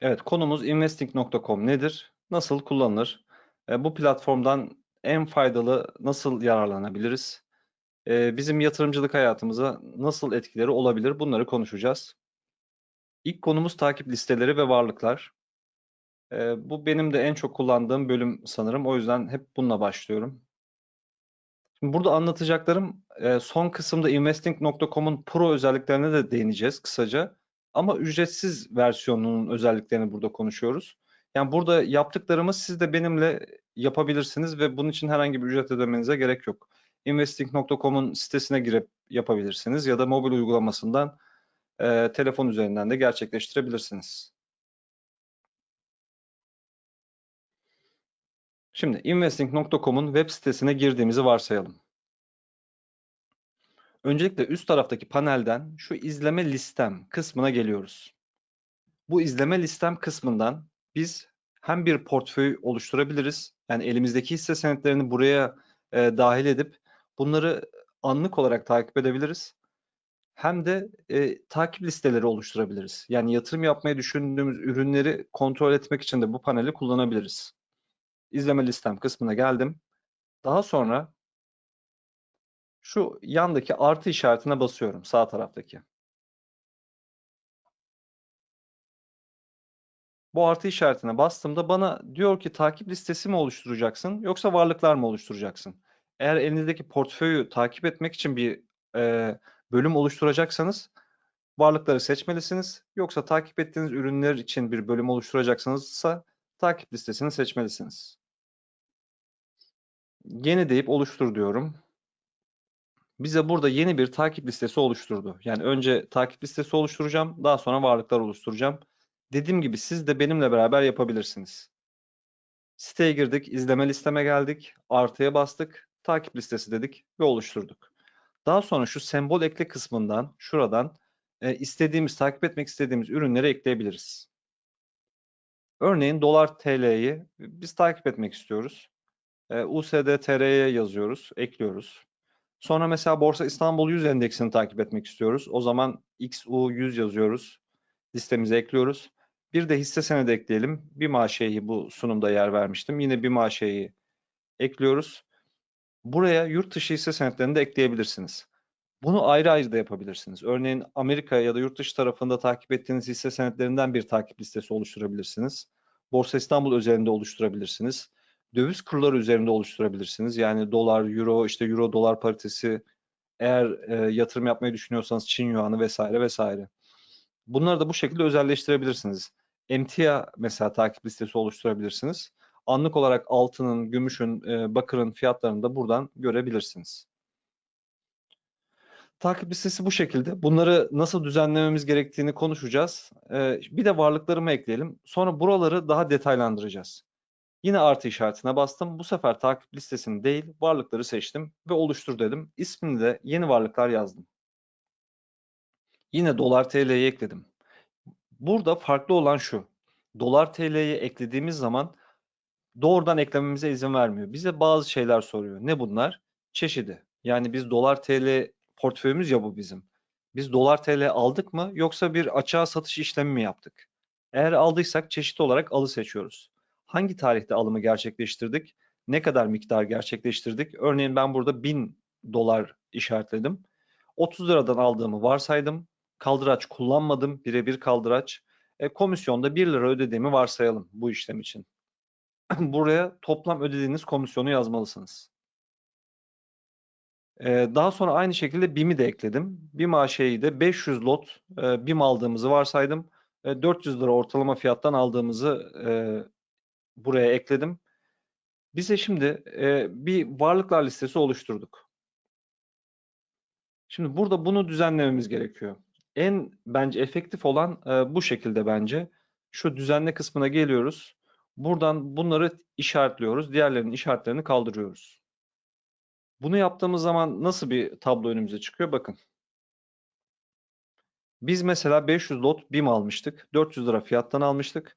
Evet, konumuz investing.com nedir? Nasıl kullanılır? E, bu platformdan en faydalı nasıl yararlanabiliriz? E, bizim yatırımcılık hayatımıza nasıl etkileri olabilir? Bunları konuşacağız. İlk konumuz takip listeleri ve varlıklar. E, bu benim de en çok kullandığım bölüm sanırım. O yüzden hep bununla başlıyorum. Şimdi burada anlatacaklarım e, son kısımda investing.com'un pro özelliklerine de değineceğiz kısaca. Ama ücretsiz versiyonunun özelliklerini burada konuşuyoruz. Yani burada yaptıklarımız siz de benimle yapabilirsiniz ve bunun için herhangi bir ücret ödemenize gerek yok. Investing.com'un sitesine girip yapabilirsiniz ya da mobil uygulamasından e, telefon üzerinden de gerçekleştirebilirsiniz. Şimdi investing.com'un web sitesine girdiğimizi varsayalım. Öncelikle üst taraftaki panelden şu izleme listem kısmına geliyoruz. Bu izleme listem kısmından biz hem bir portföy oluşturabiliriz. Yani elimizdeki hisse senetlerini buraya e, dahil edip bunları anlık olarak takip edebiliriz. Hem de e, takip listeleri oluşturabiliriz. Yani yatırım yapmayı düşündüğümüz ürünleri kontrol etmek için de bu paneli kullanabiliriz. İzleme listem kısmına geldim. Daha sonra şu yandaki artı işaretine basıyorum sağ taraftaki. Bu artı işaretine bastığımda bana diyor ki takip listesi mi oluşturacaksın yoksa varlıklar mı oluşturacaksın? Eğer elinizdeki portföyü takip etmek için bir e, bölüm oluşturacaksanız varlıkları seçmelisiniz. Yoksa takip ettiğiniz ürünler için bir bölüm oluşturacaksanızsa takip listesini seçmelisiniz. Yeni deyip oluştur diyorum bize burada yeni bir takip listesi oluşturdu. Yani önce takip listesi oluşturacağım, daha sonra varlıklar oluşturacağım. Dediğim gibi siz de benimle beraber yapabilirsiniz. Siteye girdik, izleme listeme geldik, artıya bastık, takip listesi dedik ve oluşturduk. Daha sonra şu sembol ekle kısmından, şuradan e, istediğimiz, takip etmek istediğimiz ürünleri ekleyebiliriz. Örneğin dolar TL'yi biz takip etmek istiyoruz. E, USD TR'ye yazıyoruz, ekliyoruz. Sonra mesela Borsa İstanbul 100 endeksini takip etmek istiyoruz. O zaman XU100 yazıyoruz. Listemize ekliyoruz. Bir de hisse senedi ekleyelim. Bir maaşeyi bu sunumda yer vermiştim. Yine bir maaşeyi ekliyoruz. Buraya yurt dışı hisse senetlerini de ekleyebilirsiniz. Bunu ayrı ayrı da yapabilirsiniz. Örneğin Amerika ya da yurt dışı tarafında takip ettiğiniz hisse senetlerinden bir takip listesi oluşturabilirsiniz. Borsa İstanbul üzerinde oluşturabilirsiniz döviz kurları üzerinde oluşturabilirsiniz. Yani dolar, euro, işte euro dolar paritesi eğer e, yatırım yapmayı düşünüyorsanız Çin yuanı vesaire vesaire. Bunları da bu şekilde özelleştirebilirsiniz. Emtia mesela takip listesi oluşturabilirsiniz. Anlık olarak altının, gümüşün, e, bakırın fiyatlarını da buradan görebilirsiniz. Takip listesi bu şekilde. Bunları nasıl düzenlememiz gerektiğini konuşacağız. E, bir de varlıklarımı ekleyelim. Sonra buraları daha detaylandıracağız. Yine artı işaretine bastım. Bu sefer takip listesini değil varlıkları seçtim ve oluştur dedim. İsmini de yeni varlıklar yazdım. Yine dolar TL'yi ekledim. Burada farklı olan şu. Dolar TL'yi eklediğimiz zaman doğrudan eklememize izin vermiyor. Bize bazı şeyler soruyor. Ne bunlar? Çeşidi. Yani biz dolar TL portföyümüz ya bu bizim. Biz dolar TL aldık mı yoksa bir açığa satış işlemi mi yaptık? Eğer aldıysak çeşit olarak alı seçiyoruz hangi tarihte alımı gerçekleştirdik? Ne kadar miktar gerçekleştirdik? Örneğin ben burada 1000 dolar işaretledim. 30 liradan aldığımı varsaydım. Kaldıraç kullanmadım. Birebir kaldıraç. E, komisyonda 1 lira ödediğimi varsayalım bu işlem için. Buraya toplam ödediğiniz komisyonu yazmalısınız. Ee, daha sonra aynı şekilde BİM'i de ekledim. BİM AŞ'yi de 500 lot e, BİM aldığımızı varsaydım. E, 400 lira ortalama fiyattan aldığımızı e, buraya ekledim. Bize şimdi e, bir varlıklar listesi oluşturduk. Şimdi burada bunu düzenlememiz gerekiyor. En bence efektif olan e, bu şekilde bence. Şu düzenle kısmına geliyoruz. Buradan bunları işaretliyoruz. Diğerlerinin işaretlerini kaldırıyoruz. Bunu yaptığımız zaman nasıl bir tablo önümüze çıkıyor? Bakın. Biz mesela 500 lot BİM almıştık. 400 lira fiyattan almıştık.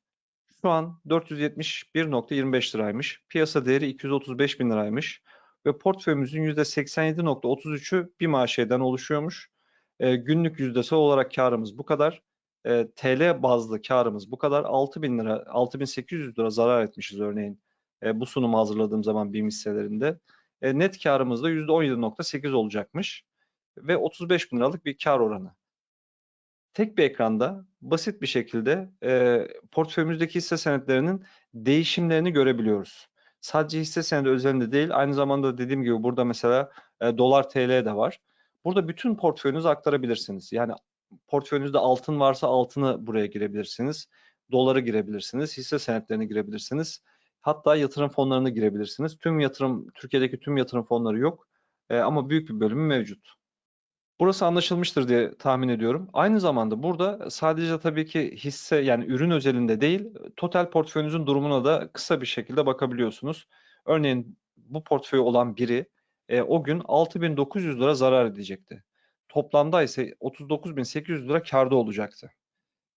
Şu an 471.25 liraymış. Piyasa değeri 235 bin liraymış. Ve portföyümüzün %87.33'ü bir maaşeden oluşuyormuş. E, günlük yüzdesel olarak karımız bu kadar. e, TL bazlı karımız bu kadar 6000 lira 6800 lira zarar etmişiz örneğin e, bu sunumu hazırladığım zaman BİM hisselerinde. E, net karımız da %17.8 olacakmış ve 35 bin liralık bir kar oranı. Tek bir ekranda basit bir şekilde e, portföyümüzdeki hisse senetlerinin değişimlerini görebiliyoruz. Sadece hisse senedi özelinde değil, aynı zamanda dediğim gibi burada mesela e, dolar TL de var. Burada bütün portföyünüzü aktarabilirsiniz. Yani portföyünüzde altın varsa altını buraya girebilirsiniz. Doları girebilirsiniz, hisse senetlerini girebilirsiniz. Hatta yatırım fonlarını girebilirsiniz. Tüm yatırım, Türkiye'deki tüm yatırım fonları yok e, ama büyük bir bölümü mevcut. Burası anlaşılmıştır diye tahmin ediyorum. Aynı zamanda burada sadece tabii ki hisse yani ürün özelinde değil, total portföyünüzün durumuna da kısa bir şekilde bakabiliyorsunuz. Örneğin bu portföy olan biri e, o gün 6900 lira zarar edecekti. Toplamda ise 39.800 lira karda olacaktı.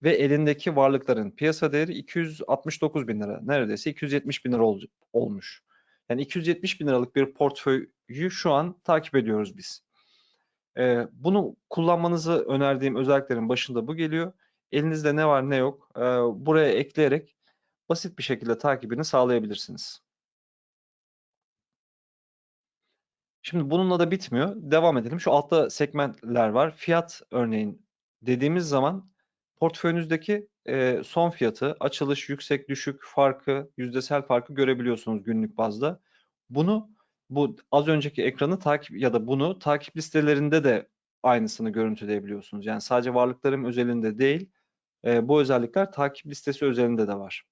Ve elindeki varlıkların piyasa değeri 269 bin lira. Neredeyse 270 bin lira ol, olmuş. Yani 270 bin liralık bir portföyü şu an takip ediyoruz biz. Ee, bunu kullanmanızı önerdiğim özelliklerin başında bu geliyor. Elinizde ne var ne yok e, buraya ekleyerek basit bir şekilde takibini sağlayabilirsiniz. Şimdi bununla da bitmiyor. Devam edelim. Şu altta segmentler var. Fiyat örneğin dediğimiz zaman portföyünüzdeki e, son fiyatı, açılış, yüksek, düşük farkı, yüzdesel farkı görebiliyorsunuz günlük bazda. Bunu bu az önceki ekranı takip ya da bunu takip listelerinde de aynısını görüntüleyebiliyorsunuz. Yani sadece varlıklarım özelinde değil, e, bu özellikler takip listesi özelinde de var.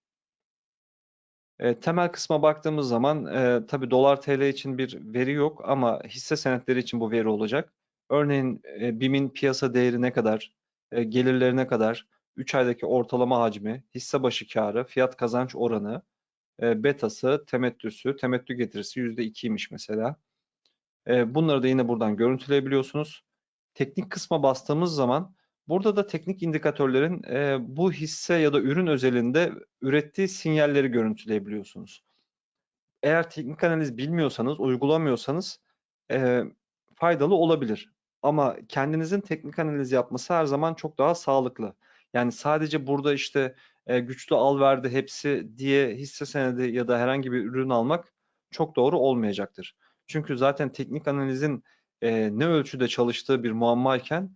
E, temel kısma baktığımız zaman e, tabi dolar TL için bir veri yok ama hisse senetleri için bu veri olacak. Örneğin e, BİM'in piyasa değeri ne kadar, e, gelirleri ne kadar, 3 aydaki ortalama hacmi, hisse başı karı, fiyat kazanç oranı, e, betası, temettüsü, temettü getirisi %2'ymiş mesela. E, bunları da yine buradan görüntüleyebiliyorsunuz. Teknik kısma bastığımız zaman burada da teknik indikatörlerin e, bu hisse ya da ürün özelinde ürettiği sinyalleri görüntüleyebiliyorsunuz. Eğer teknik analiz bilmiyorsanız, uygulamıyorsanız faydalı olabilir. Ama kendinizin teknik analiz yapması her zaman çok daha sağlıklı. Yani sadece burada işte e, güçlü al verdi hepsi diye hisse senedi ya da herhangi bir ürün almak çok doğru olmayacaktır. Çünkü zaten teknik analizin e, ne ölçüde çalıştığı bir muammayken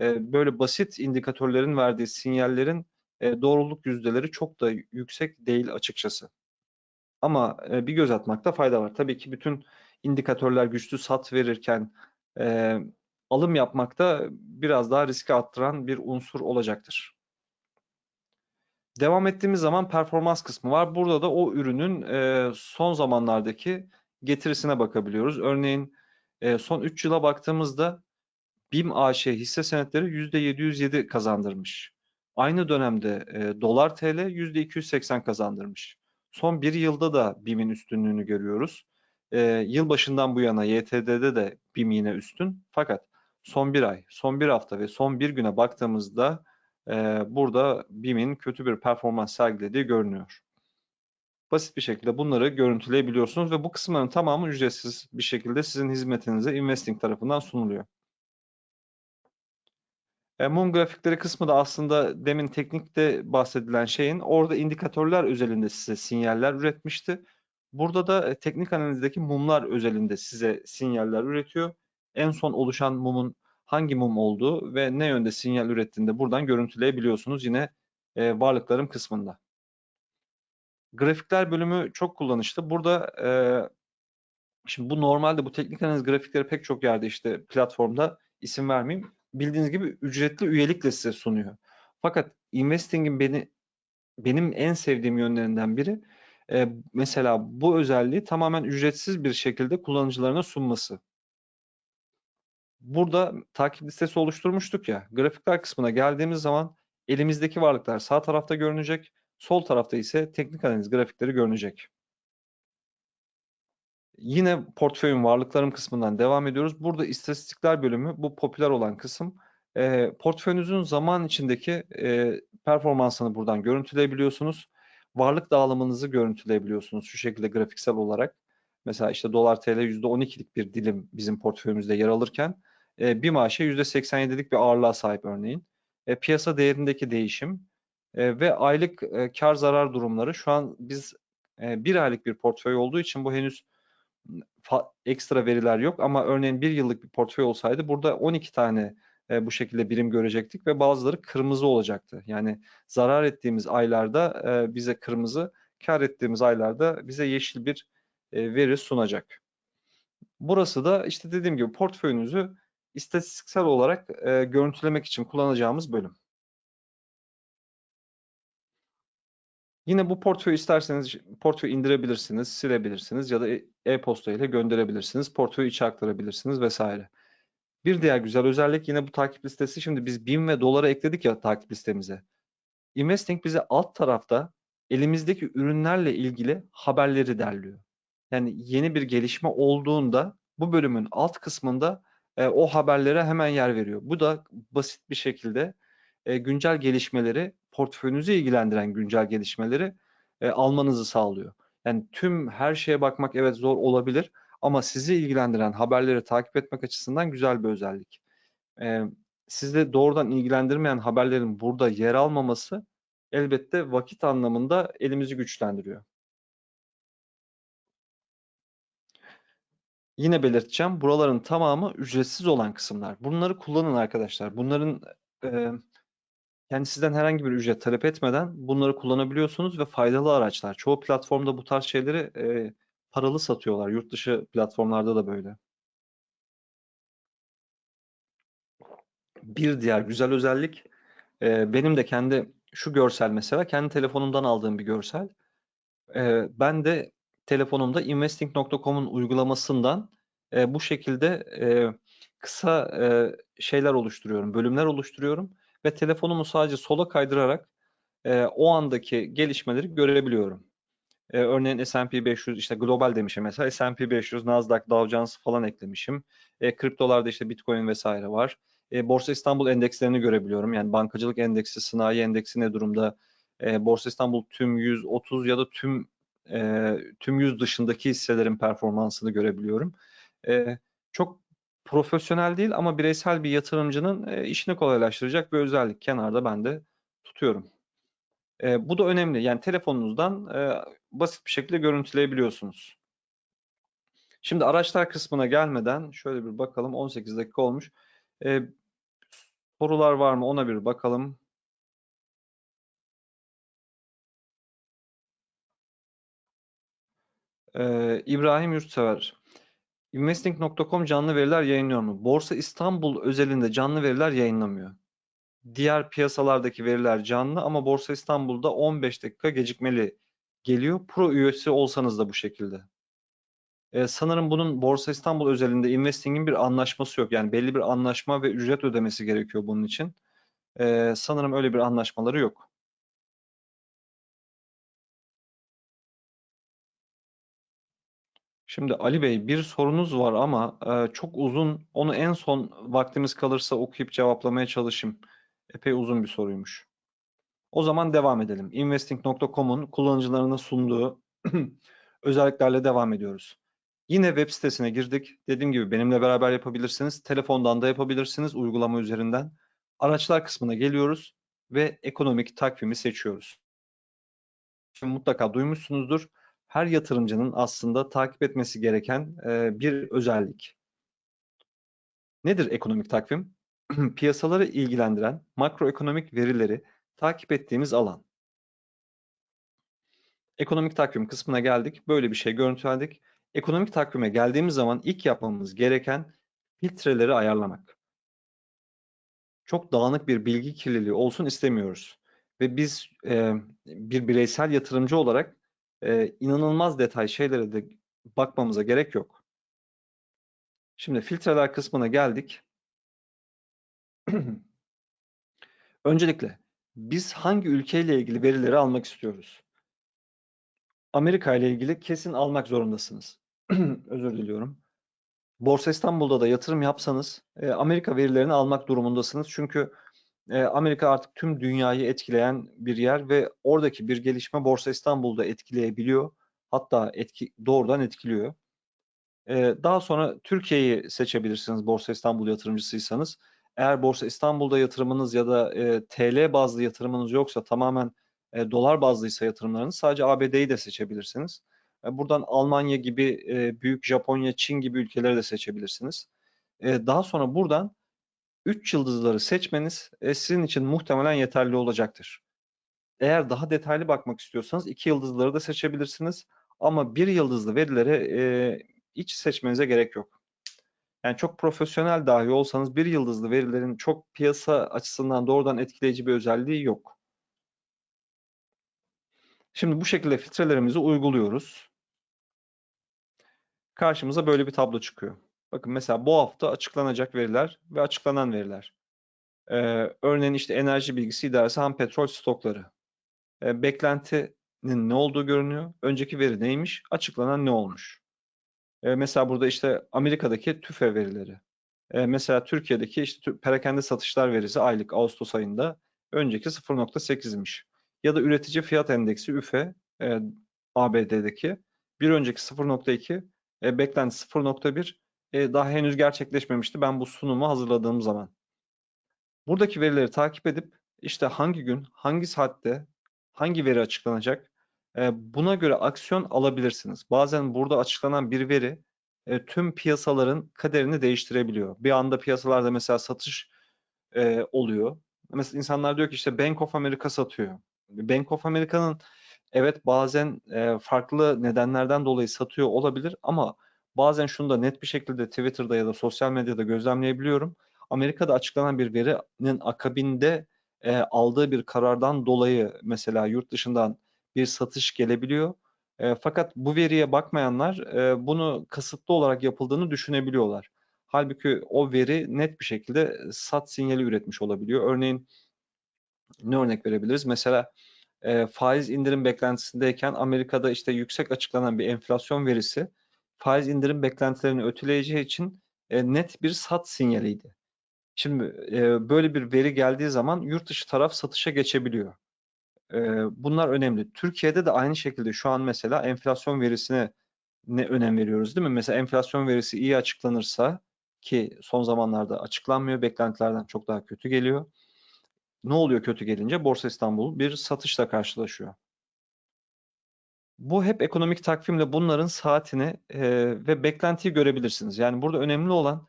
e, böyle basit indikatörlerin verdiği sinyallerin doğruluk yüzdeleri çok da yüksek değil açıkçası. Ama bir göz atmakta fayda var. Tabii ki bütün indikatörler güçlü sat verirken alım yapmakta biraz daha riske attıran bir unsur olacaktır. Devam ettiğimiz zaman performans kısmı var. Burada da o ürünün e, son zamanlardaki getirisine bakabiliyoruz. Örneğin e, son 3 yıla baktığımızda BİM AŞ hisse senetleri %707 kazandırmış. Aynı dönemde e, dolar TL %280 kazandırmış. Son bir yılda da BİM'in üstünlüğünü görüyoruz. Yılbaşından bu yana YTD'de de BİM yine üstün. Fakat son bir ay, son bir hafta ve son bir güne baktığımızda burada BİM'in kötü bir performans sergilediği görünüyor. Basit bir şekilde bunları görüntüleyebiliyorsunuz ve bu kısımların tamamı ücretsiz bir şekilde sizin hizmetinize Investing tarafından sunuluyor. E, mum grafikleri kısmı da aslında demin teknikte bahsedilen şeyin orada indikatörler özelinde size sinyaller üretmişti. Burada da teknik analizdeki mumlar özelinde size sinyaller üretiyor. En son oluşan mumun hangi mum olduğu ve ne yönde sinyal ürettiğinde buradan görüntüleyebiliyorsunuz yine e, varlıklarım kısmında. Grafikler bölümü çok kullanışlı. Burada e, şimdi bu normalde bu teknik analiz grafikleri pek çok yerde işte platformda isim vermeyeyim. Bildiğiniz gibi ücretli üyelikle size sunuyor. Fakat Investing'in beni benim en sevdiğim yönlerinden biri e, mesela bu özelliği tamamen ücretsiz bir şekilde kullanıcılarına sunması burada takip listesi oluşturmuştuk ya. Grafikler kısmına geldiğimiz zaman elimizdeki varlıklar sağ tarafta görünecek. Sol tarafta ise teknik analiz grafikleri görünecek. Yine portföyün varlıklarım kısmından devam ediyoruz. Burada istatistikler bölümü bu popüler olan kısım. E, portföyünüzün zaman içindeki e, performansını buradan görüntüleyebiliyorsunuz. Varlık dağılımınızı görüntüleyebiliyorsunuz şu şekilde grafiksel olarak. Mesela işte dolar TL %12'lik bir dilim bizim portföyümüzde yer alırken e, bir maaşa %87'lik bir ağırlığa sahip örneğin. e, piyasa değerindeki değişim e, ve aylık e, kar zarar durumları. Şu an biz bir aylık bir portföy olduğu için bu henüz ekstra veriler yok ama örneğin bir yıllık bir portföy olsaydı burada 12 tane bu şekilde birim görecektik ve bazıları kırmızı olacaktı. Yani zarar ettiğimiz aylarda bize kırmızı, kar ettiğimiz aylarda bize yeşil bir veri sunacak. Burası da işte dediğim gibi portföyünüzü istatistiksel olarak e, görüntülemek için kullanacağımız bölüm. Yine bu portföyü isterseniz portföyü indirebilirsiniz, silebilirsiniz ya da e- e-posta ile gönderebilirsiniz. Portföyü içe aktarabilirsiniz vesaire. Bir diğer güzel özellik yine bu takip listesi. Şimdi biz BİM ve dolara ekledik ya takip listemize. Investing bize alt tarafta elimizdeki ürünlerle ilgili haberleri derliyor. Yani yeni bir gelişme olduğunda bu bölümün alt kısmında e, o haberlere hemen yer veriyor. Bu da basit bir şekilde e, güncel gelişmeleri, portföyünüzü ilgilendiren güncel gelişmeleri e, almanızı sağlıyor. Yani tüm her şeye bakmak evet zor olabilir ama sizi ilgilendiren haberleri takip etmek açısından güzel bir özellik. E, sizde doğrudan ilgilendirmeyen haberlerin burada yer almaması elbette vakit anlamında elimizi güçlendiriyor. Yine belirteceğim. Buraların tamamı ücretsiz olan kısımlar. Bunları kullanın arkadaşlar. Bunların e, yani sizden herhangi bir ücret talep etmeden bunları kullanabiliyorsunuz ve faydalı araçlar. Çoğu platformda bu tarz şeyleri e, paralı satıyorlar. Yurt dışı platformlarda da böyle. Bir diğer güzel özellik e, benim de kendi şu görsel mesela kendi telefonumdan aldığım bir görsel. E, ben de telefonumda investing.com'un uygulamasından e, bu şekilde e, kısa e, şeyler oluşturuyorum, bölümler oluşturuyorum ve telefonumu sadece sola kaydırarak e, o andaki gelişmeleri görebiliyorum. E, örneğin S&P 500 işte global demişim mesela S&P 500, Nasdaq, Dow Jones falan eklemişim. E, kriptolarda işte Bitcoin vesaire var. E, Borsa İstanbul endekslerini görebiliyorum. Yani bankacılık endeksi, sanayi endeksi ne durumda? E, Borsa İstanbul tüm 130 ya da tüm e, tüm 100 dışındaki hisselerin performansını görebiliyorum. E, çok profesyonel değil ama bireysel bir yatırımcının e, işini kolaylaştıracak bir özellik. Kenarda ben de tutuyorum. E, bu da önemli. Yani telefonunuzdan e, basit bir şekilde görüntüleyebiliyorsunuz. Şimdi araçlar kısmına gelmeden şöyle bir bakalım. 18 dakika olmuş. E, sorular var mı ona bir bakalım. E, İbrahim Yurtsever. Investing.com canlı veriler yayınlıyor mu? Borsa İstanbul özelinde canlı veriler yayınlamıyor. Diğer piyasalardaki veriler canlı ama Borsa İstanbul'da 15 dakika gecikmeli geliyor. Pro üyesi olsanız da bu şekilde. Ee, sanırım bunun Borsa İstanbul özelinde Investing'in bir anlaşması yok. Yani belli bir anlaşma ve ücret ödemesi gerekiyor bunun için. Ee, sanırım öyle bir anlaşmaları yok. Şimdi Ali Bey bir sorunuz var ama e, çok uzun. Onu en son vaktimiz kalırsa okuyup cevaplamaya çalışayım. Epey uzun bir soruymuş. O zaman devam edelim. Investing.com'un kullanıcılarına sunduğu özelliklerle devam ediyoruz. Yine web sitesine girdik. Dediğim gibi benimle beraber yapabilirsiniz. Telefondan da yapabilirsiniz uygulama üzerinden. Araçlar kısmına geliyoruz ve ekonomik takvimi seçiyoruz. Şimdi mutlaka duymuşsunuzdur. Her yatırımcının aslında takip etmesi gereken e, bir özellik. Nedir ekonomik takvim? Piyasaları ilgilendiren makroekonomik verileri takip ettiğimiz alan. Ekonomik takvim kısmına geldik. Böyle bir şey görüntüledik. Ekonomik takvime geldiğimiz zaman ilk yapmamız gereken filtreleri ayarlamak. Çok dağınık bir bilgi kirliliği olsun istemiyoruz. Ve biz e, bir bireysel yatırımcı olarak e, inanılmaz detay şeylere de bakmamıza gerek yok. Şimdi filtreler kısmına geldik. Öncelikle biz hangi ülkeyle ilgili verileri almak istiyoruz? Amerika ile ilgili kesin almak zorundasınız. Özür diliyorum. Borsa İstanbul'da da yatırım yapsanız Amerika verilerini almak durumundasınız. Çünkü e, Amerika artık tüm dünyayı etkileyen bir yer ve oradaki bir gelişme Borsa İstanbul'da etkileyebiliyor. Hatta etki, doğrudan etkiliyor. E, daha sonra Türkiye'yi seçebilirsiniz Borsa İstanbul yatırımcısıysanız. eğer Borsa İstanbul'da yatırımınız ya da e, TL bazlı yatırımınız yoksa tamamen dolar bazlıysa yatırımlarınız sadece ABD'yi de seçebilirsiniz. Buradan Almanya gibi, büyük Japonya, Çin gibi ülkeleri de seçebilirsiniz. Daha sonra buradan 3 yıldızları seçmeniz e, sizin için muhtemelen yeterli olacaktır. Eğer daha detaylı bakmak istiyorsanız 2 yıldızları da seçebilirsiniz. Ama bir yıldızlı verileri e, hiç seçmenize gerek yok. Yani çok profesyonel dahi olsanız bir yıldızlı verilerin çok piyasa açısından doğrudan etkileyici bir özelliği yok. Şimdi bu şekilde filtrelerimizi uyguluyoruz. Karşımıza böyle bir tablo çıkıyor. Bakın mesela bu hafta açıklanacak veriler ve açıklanan veriler. Ee, örneğin işte enerji bilgisi idaresi ham petrol stokları. Ee, beklentinin ne olduğu görünüyor. Önceki veri neymiş? Açıklanan ne olmuş? Ee, mesela burada işte Amerika'daki TÜFE verileri. Ee, mesela Türkiye'deki işte perakende satışlar verisi aylık Ağustos ayında önceki 0.8'miş. Ya da üretici fiyat endeksi üfe e, ABD'deki bir önceki 0.2 e, beklenti 0.1 e, daha henüz gerçekleşmemişti ben bu sunumu hazırladığım zaman. Buradaki verileri takip edip işte hangi gün, hangi saatte, hangi veri açıklanacak e, buna göre aksiyon alabilirsiniz. Bazen burada açıklanan bir veri e, tüm piyasaların kaderini değiştirebiliyor. Bir anda piyasalarda mesela satış e, oluyor. Mesela insanlar diyor ki işte Bank of America satıyor. Bank of America'nın evet bazen e, farklı nedenlerden dolayı satıyor olabilir ama bazen şunu da net bir şekilde Twitter'da ya da sosyal medyada gözlemleyebiliyorum. Amerika'da açıklanan bir verinin akabinde e, aldığı bir karardan dolayı mesela yurt dışından bir satış gelebiliyor. E, fakat bu veriye bakmayanlar e, bunu kasıtlı olarak yapıldığını düşünebiliyorlar. Halbuki o veri net bir şekilde sat sinyali üretmiş olabiliyor. Örneğin ne örnek verebiliriz? Mesela e, faiz indirim beklentisindeyken Amerika'da işte yüksek açıklanan bir enflasyon verisi faiz indirim beklentilerini öteleyeceği için e, net bir sat sinyaliydi. Şimdi e, böyle bir veri geldiği zaman yurt dışı taraf satışa geçebiliyor. E, bunlar önemli. Türkiye'de de aynı şekilde şu an mesela enflasyon verisine ne önem veriyoruz değil mi? Mesela enflasyon verisi iyi açıklanırsa ki son zamanlarda açıklanmıyor, beklentilerden çok daha kötü geliyor. Ne oluyor kötü gelince? Borsa İstanbul bir satışla karşılaşıyor. Bu hep ekonomik takvimle bunların saatini e, ve beklentiyi görebilirsiniz. Yani burada önemli olan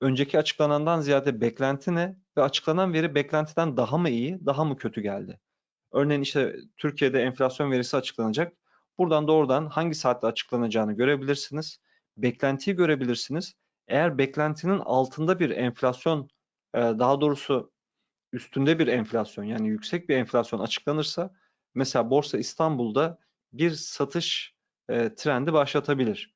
önceki açıklanandan ziyade beklenti ne ve açıklanan veri beklentiden daha mı iyi, daha mı kötü geldi? Örneğin işte Türkiye'de enflasyon verisi açıklanacak. Buradan doğrudan hangi saatte açıklanacağını görebilirsiniz. Beklentiyi görebilirsiniz. Eğer beklentinin altında bir enflasyon, e, daha doğrusu üstünde bir enflasyon yani yüksek bir enflasyon açıklanırsa mesela Borsa İstanbul'da bir satış e, trendi başlatabilir.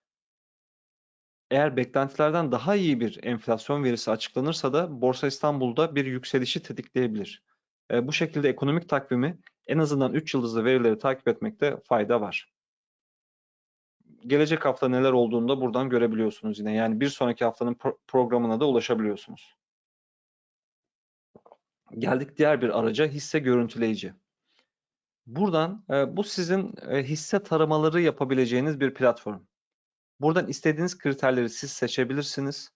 Eğer beklentilerden daha iyi bir enflasyon verisi açıklanırsa da Borsa İstanbul'da bir yükselişi tetikleyebilir. E, bu şekilde ekonomik takvimi en azından 3 yıldızlı verileri takip etmekte fayda var. Gelecek hafta neler olduğunu da buradan görebiliyorsunuz yine. Yani bir sonraki haftanın pro programına da ulaşabiliyorsunuz. Geldik diğer bir araca hisse görüntüleyici. Buradan e, bu sizin e, hisse taramaları yapabileceğiniz bir platform. Buradan istediğiniz kriterleri siz seçebilirsiniz.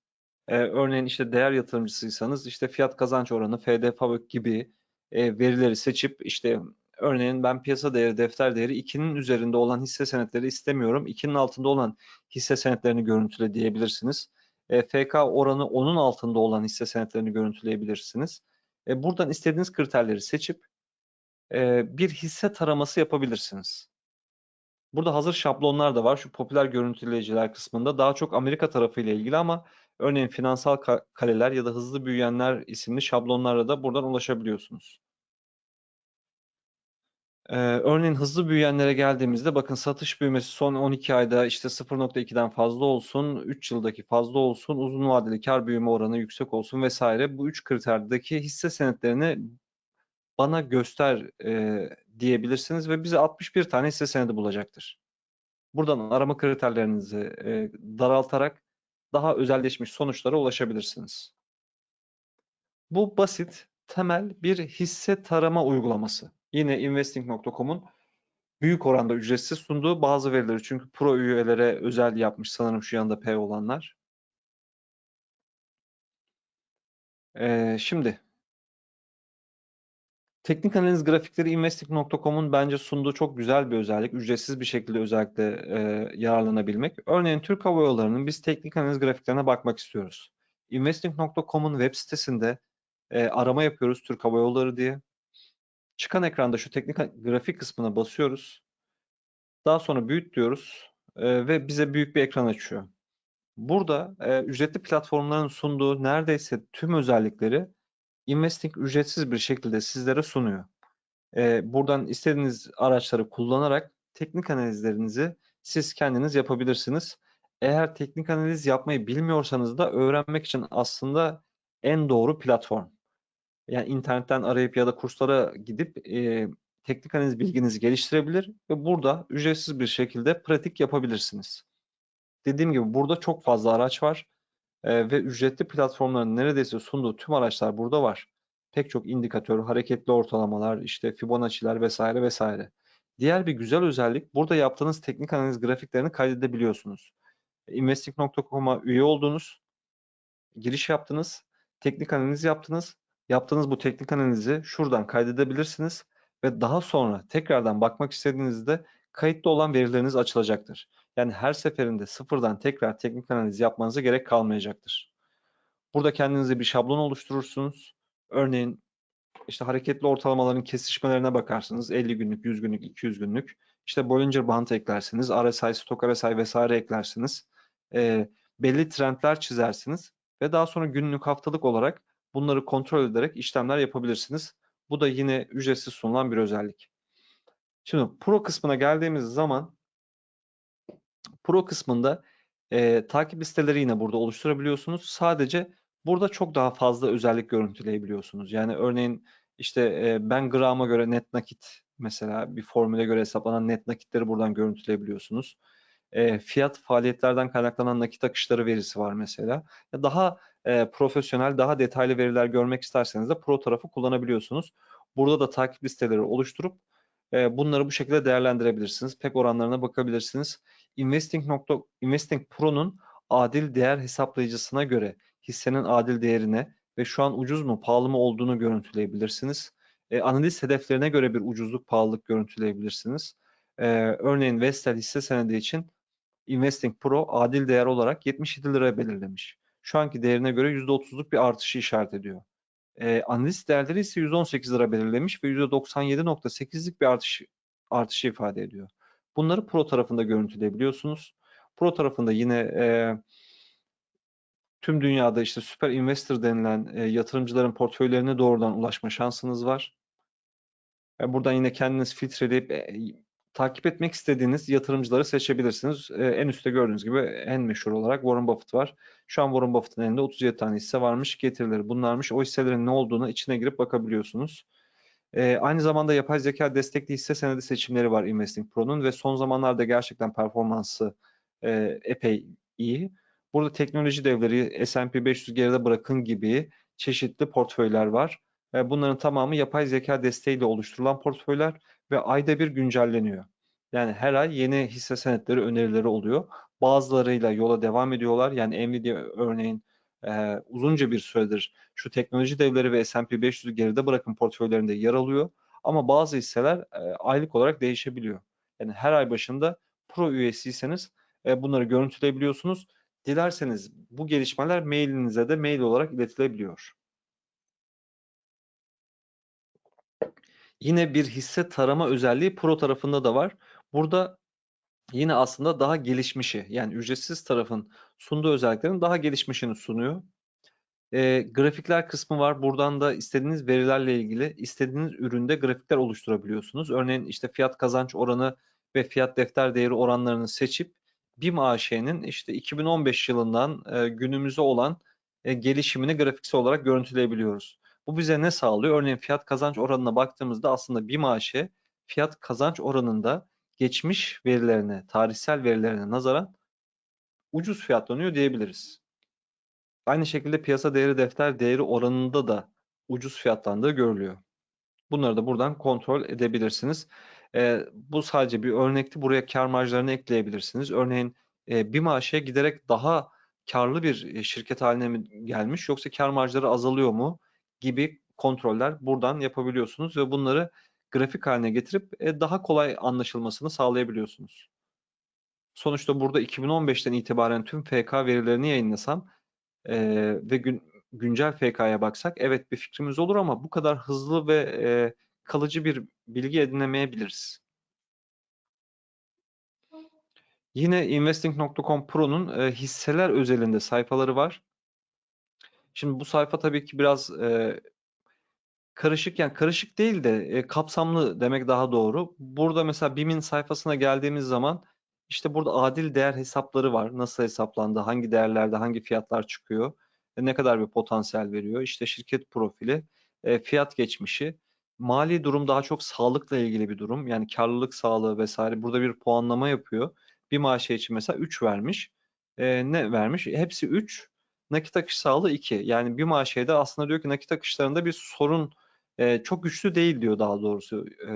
E, örneğin işte değer yatırımcısıysanız işte fiyat kazanç oranı, FD Fabrik gibi e, verileri seçip işte örneğin ben piyasa değeri, defter değeri 2'nin üzerinde olan hisse senetleri istemiyorum. 2'nin altında olan hisse senetlerini görüntüle diyebilirsiniz. E, FK oranı 10'un altında olan hisse senetlerini görüntüleyebilirsiniz. E, buradan istediğiniz kriterleri seçip bir hisse taraması yapabilirsiniz. Burada hazır şablonlar da var. Şu popüler görüntüleyiciler kısmında daha çok Amerika tarafı ile ilgili ama örneğin finansal kaleler ya da hızlı büyüyenler isimli şablonlara da buradan ulaşabiliyorsunuz. Ee, örneğin hızlı büyüyenlere geldiğimizde bakın satış büyümesi son 12 ayda işte 0.2'den fazla olsun, 3 yıldaki fazla olsun, uzun vadeli kar büyüme oranı yüksek olsun vesaire. Bu üç kriterdeki hisse senetlerini bana göster e, diyebilirsiniz ve bize 61 tane hisse senedi bulacaktır. Buradan arama kriterlerinizi e, daraltarak daha özelleşmiş sonuçlara ulaşabilirsiniz. Bu basit, temel bir hisse tarama uygulaması. Yine investing.com'un büyük oranda ücretsiz sunduğu bazı verileri çünkü pro üyelere özel yapmış sanırım şu yanda P olanlar. Ee, şimdi teknik analiz grafikleri investing.com'un bence sunduğu çok güzel bir özellik. Ücretsiz bir şekilde özellikle e, yararlanabilmek. Örneğin Türk Hava Yolları'nın biz teknik analiz grafiklerine bakmak istiyoruz. Investing.com'un web sitesinde e, arama yapıyoruz Türk Hava Yolları diye. Çıkan ekranda şu teknik grafik kısmına basıyoruz. Daha sonra büyüt diyoruz e, ve bize büyük bir ekran açıyor. Burada e, ücretli platformların sunduğu neredeyse tüm özellikleri Investing ücretsiz bir şekilde sizlere sunuyor. E, buradan istediğiniz araçları kullanarak teknik analizlerinizi siz kendiniz yapabilirsiniz. Eğer teknik analiz yapmayı bilmiyorsanız da öğrenmek için aslında en doğru platform. Yani internetten arayıp ya da kurslara gidip e, teknik analiz bilginizi geliştirebilir ve burada ücretsiz bir şekilde pratik yapabilirsiniz. Dediğim gibi burada çok fazla araç var ve ücretli platformların neredeyse sunduğu tüm araçlar burada var. Pek çok indikatör, hareketli ortalamalar, işte Fibonacci'ler vesaire vesaire. Diğer bir güzel özellik burada yaptığınız teknik analiz grafiklerini kaydedebiliyorsunuz. Investing.com'a üye oldunuz, giriş yaptınız, teknik analiz yaptınız. Yaptığınız bu teknik analizi şuradan kaydedebilirsiniz ve daha sonra tekrardan bakmak istediğinizde kayıtlı olan verileriniz açılacaktır. Yani her seferinde sıfırdan tekrar teknik analiz yapmanıza gerek kalmayacaktır. Burada kendinize bir şablon oluşturursunuz. Örneğin işte hareketli ortalamaların kesişmelerine bakarsınız. 50 günlük, 100 günlük, 200 günlük. İşte Bollinger Band eklersiniz. RSI, Stok RSI vesaire eklersiniz. E, belli trendler çizersiniz. Ve daha sonra günlük haftalık olarak bunları kontrol ederek işlemler yapabilirsiniz. Bu da yine ücretsiz sunulan bir özellik. Şimdi Pro kısmına geldiğimiz zaman Pro kısmında e, takip listeleri yine burada oluşturabiliyorsunuz. Sadece burada çok daha fazla özellik görüntüleyebiliyorsunuz. Yani örneğin işte e, ben grama göre net nakit mesela bir formüle göre hesaplanan net nakitleri buradan görüntüleyebiliyorsunuz. E, fiyat faaliyetlerden kaynaklanan nakit akışları verisi var mesela. Daha e, profesyonel, daha detaylı veriler görmek isterseniz de Pro tarafı kullanabiliyorsunuz. Burada da takip listeleri oluşturup bunları bu şekilde değerlendirebilirsiniz. Pek oranlarına bakabilirsiniz. Investing, nokta, Investing Pro'nun adil değer hesaplayıcısına göre hissenin adil değerine ve şu an ucuz mu pahalı mı olduğunu görüntüleyebilirsiniz. E, analiz hedeflerine göre bir ucuzluk pahalılık görüntüleyebilirsiniz. E, örneğin Vestel hisse senedi için Investing Pro adil değer olarak 77 lira belirlemiş. Şu anki değerine göre %30'luk bir artışı işaret ediyor. E, analiz değerleri ise 118 lira belirlemiş ve %97.8'lik bir artış artışı ifade ediyor. Bunları Pro tarafında görüntüleyebiliyorsunuz. Pro tarafında yine e, tüm dünyada işte süper investor denilen e, yatırımcıların portföylerine doğrudan ulaşma şansınız var. E, buradan yine kendiniz filtreleyip e, takip etmek istediğiniz yatırımcıları seçebilirsiniz. E, en üstte gördüğünüz gibi en meşhur olarak Warren Buffett var. Şu an Warren Buffett'ın elinde 37 tane hisse varmış. Getirileri bunlarmış. O hisselerin ne olduğunu içine girip bakabiliyorsunuz. E, aynı zamanda yapay zeka destekli hisse senedi seçimleri var Investing Pro'nun ve son zamanlarda gerçekten performansı e, epey iyi. Burada teknoloji devleri S&P 500 geride bırakın gibi çeşitli portföyler var. Bunların tamamı yapay zeka desteğiyle oluşturulan portföyler ve ayda bir güncelleniyor. Yani her ay yeni hisse senetleri önerileri oluyor. Bazılarıyla yola devam ediyorlar. Yani Nvidia örneğin e, uzunca bir süredir şu teknoloji devleri ve S&P 500'ü geride bırakın portföylerinde yer alıyor. Ama bazı hisseler e, aylık olarak değişebiliyor. Yani her ay başında pro üyesiyseniz e, bunları görüntüleyebiliyorsunuz. Dilerseniz bu gelişmeler mailinize de mail olarak iletilebiliyor. Yine bir hisse tarama özelliği Pro tarafında da var. Burada yine aslında daha gelişmişi yani ücretsiz tarafın sunduğu özelliklerin daha gelişmişini sunuyor. E, grafikler kısmı var. Buradan da istediğiniz verilerle ilgili istediğiniz üründe grafikler oluşturabiliyorsunuz. Örneğin işte fiyat kazanç oranı ve fiyat defter değeri oranlarını seçip BİM AŞ'nin işte 2015 yılından günümüze olan gelişimini grafiksel olarak görüntüleyebiliyoruz. Bu bize ne sağlıyor? Örneğin fiyat kazanç oranına baktığımızda aslında BİM AŞ fiyat kazanç oranında geçmiş verilerine, tarihsel verilerine nazaran ucuz fiyatlanıyor diyebiliriz. Aynı şekilde piyasa değeri defter değeri oranında da ucuz fiyatlandığı görülüyor. Bunları da buradan kontrol edebilirsiniz. E, bu sadece bir örnekti. Buraya kar marjlarını ekleyebilirsiniz. Örneğin e, bir maaşa giderek daha karlı bir şirket haline mi gelmiş yoksa kar marjları azalıyor mu gibi kontroller buradan yapabiliyorsunuz ve bunları grafik haline getirip e, daha kolay anlaşılmasını sağlayabiliyorsunuz. Sonuçta burada 2015'ten itibaren tüm FK verilerini yayınlasam e, ve gün, güncel FK'ya baksak evet bir fikrimiz olur ama bu kadar hızlı ve e, kalıcı bir bilgi edinemeyebiliriz. Yine investing.com Pro'nun e, hisseler özelinde sayfaları var. Şimdi bu sayfa tabii ki biraz e, karışık yani karışık değil de e, kapsamlı demek daha doğru. Burada mesela BİM'in sayfasına geldiğimiz zaman işte burada adil değer hesapları var. Nasıl hesaplandı, hangi değerlerde hangi fiyatlar çıkıyor, e, ne kadar bir potansiyel veriyor. İşte şirket profili, e, fiyat geçmişi, mali durum daha çok sağlıkla ilgili bir durum. Yani karlılık sağlığı vesaire burada bir puanlama yapıyor. Bir maaşı için mesela 3 vermiş. E, ne vermiş? Hepsi 3. Nakit akış sağlığı 2. Yani bir maaşeyde aslında diyor ki nakit akışlarında bir sorun e, çok güçlü değil diyor daha doğrusu. E,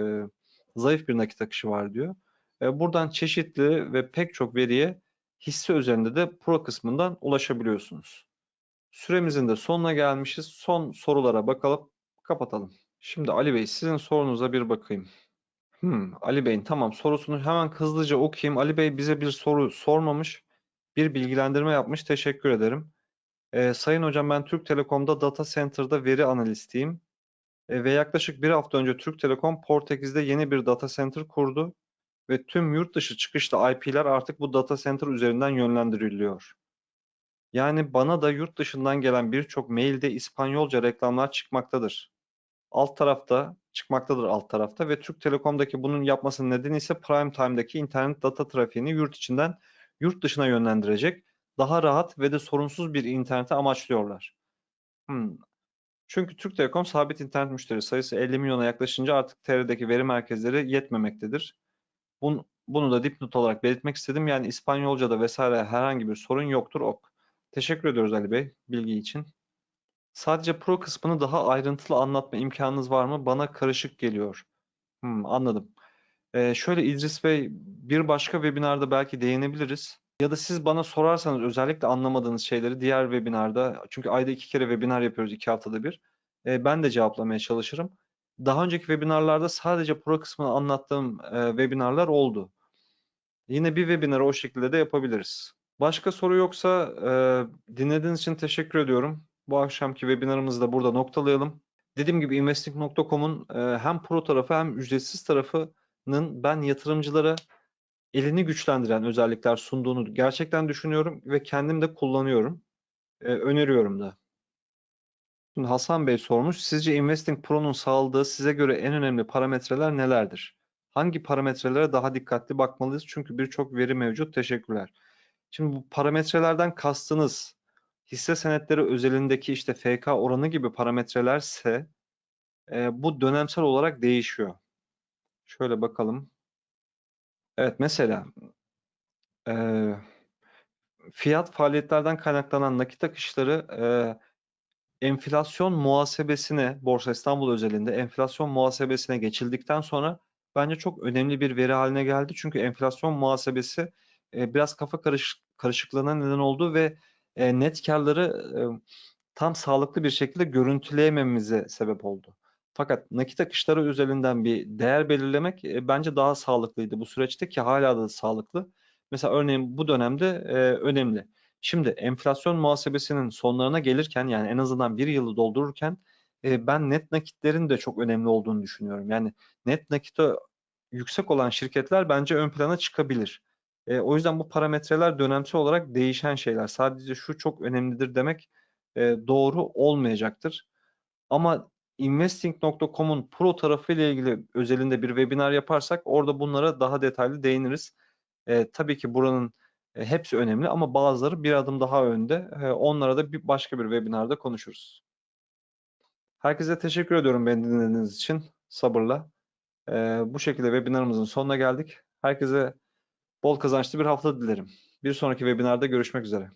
zayıf bir nakit akışı var diyor. E, buradan çeşitli ve pek çok veriye hisse üzerinde de pro kısmından ulaşabiliyorsunuz. Süremizin de sonuna gelmişiz. Son sorulara bakalım, kapatalım. Şimdi Ali Bey sizin sorunuza bir bakayım. Hmm, Ali Bey'in tamam sorusunu hemen hızlıca okuyayım. Ali Bey bize bir soru sormamış, bir bilgilendirme yapmış. Teşekkür ederim. Ee, Sayın Hocam ben Türk Telekom'da data center'da veri analistiyim. Ee, ve yaklaşık bir hafta önce Türk Telekom Portekiz'de yeni bir data center kurdu. Ve tüm yurt dışı çıkışlı IP'ler artık bu data center üzerinden yönlendiriliyor. Yani bana da yurt dışından gelen birçok mailde İspanyolca reklamlar çıkmaktadır. Alt tarafta çıkmaktadır alt tarafta ve Türk Telekom'daki bunun yapmasının nedeni ise prime time'daki internet data trafiğini yurt içinden yurt dışına yönlendirecek daha rahat ve de sorunsuz bir interneti amaçlıyorlar. Hmm. Çünkü Türk Telekom sabit internet müşteri sayısı 50 milyona yaklaşınca artık TR'deki veri merkezleri yetmemektedir. Bunu, bunu da dipnot olarak belirtmek istedim. Yani İspanyolca'da vesaire herhangi bir sorun yoktur. Ok. Teşekkür ediyoruz Ali Bey bilgi için. Sadece pro kısmını daha ayrıntılı anlatma imkanınız var mı? Bana karışık geliyor. Hmm, anladım. Ee, şöyle İdris Bey bir başka webinarda belki değinebiliriz. Ya da siz bana sorarsanız özellikle anlamadığınız şeyleri diğer webinarda çünkü ayda iki kere webinar yapıyoruz iki haftada bir. E, ben de cevaplamaya çalışırım. Daha önceki webinarlarda sadece pro kısmını anlattığım e, webinarlar oldu. Yine bir webinarı o şekilde de yapabiliriz. Başka soru yoksa e, dinlediğiniz için teşekkür ediyorum. Bu akşamki webinarımızı da burada noktalayalım. Dediğim gibi investing.com'un e, hem pro tarafı hem ücretsiz tarafının ben yatırımcılara elini güçlendiren özellikler sunduğunu gerçekten düşünüyorum ve kendim de kullanıyorum. E, öneriyorum da. Şimdi Hasan Bey sormuş. Sizce Investing Pro'nun sağladığı size göre en önemli parametreler nelerdir? Hangi parametrelere daha dikkatli bakmalıyız? Çünkü birçok veri mevcut. Teşekkürler. Şimdi bu parametrelerden kastınız hisse senetleri özelindeki işte FK oranı gibi parametrelerse e, bu dönemsel olarak değişiyor. Şöyle bakalım. Evet mesela e, fiyat faaliyetlerden kaynaklanan nakit akışları e, enflasyon muhasebesine Borsa İstanbul özelinde enflasyon muhasebesine geçildikten sonra bence çok önemli bir veri haline geldi. Çünkü enflasyon muhasebesi e, biraz kafa karış, karışıklığına neden oldu ve e, net karları e, tam sağlıklı bir şekilde görüntüleyememize sebep oldu. Fakat nakit akışları üzerinden bir değer belirlemek e, bence daha sağlıklıydı bu süreçte ki hala da sağlıklı. Mesela örneğin bu dönemde e, önemli. Şimdi enflasyon muhasebesinin sonlarına gelirken yani en azından bir yılı doldururken e, ben net nakitlerin de çok önemli olduğunu düşünüyorum. Yani net nakiti yüksek olan şirketler bence ön plana çıkabilir. E, o yüzden bu parametreler dönemsel olarak değişen şeyler. Sadece şu çok önemlidir demek e, doğru olmayacaktır. Ama investing.com'un pro tarafı ile ilgili özelinde bir webinar yaparsak orada bunlara daha detaylı değiniriz. E, tabii ki buranın e, hepsi önemli ama bazıları bir adım daha önde. E, onlara da bir başka bir webinarda konuşuruz. Herkese teşekkür ediyorum beni dinlediğiniz için sabırla. E, bu şekilde webinarımızın sonuna geldik. Herkese bol kazançlı bir hafta dilerim. Bir sonraki webinarda görüşmek üzere.